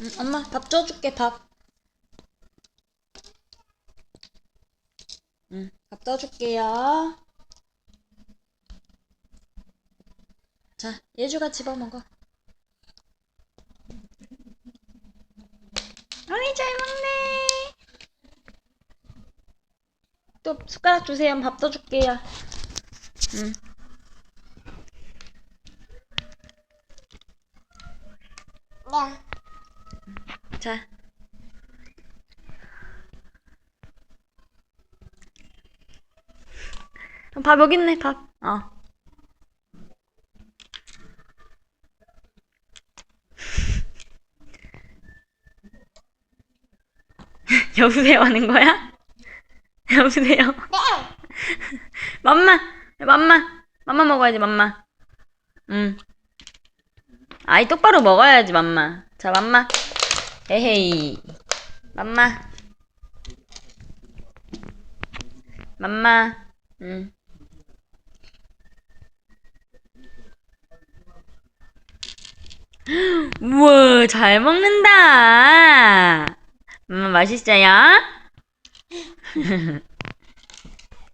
응, 엄마 밥 줘줄게 밥. 응, 밥 떠줄게요. 자, 예주가 집어 먹어. 어이 잘 먹네. 또 숟가락 주세요. 밥 떠줄게요. 응. 야. 자. 밥 여기 있네, 밥. 어. 여보세요 하는 거야? 여보세요? 네. 맘마, 맘마, 맘마 먹어야지, 맘마. 응. 아이, 똑바로 먹어야지, 맘마. 자, 맘마. 에헤이. 맘마. 맘마. 응. 우와, 잘 먹는다. 맘마 맛있어요?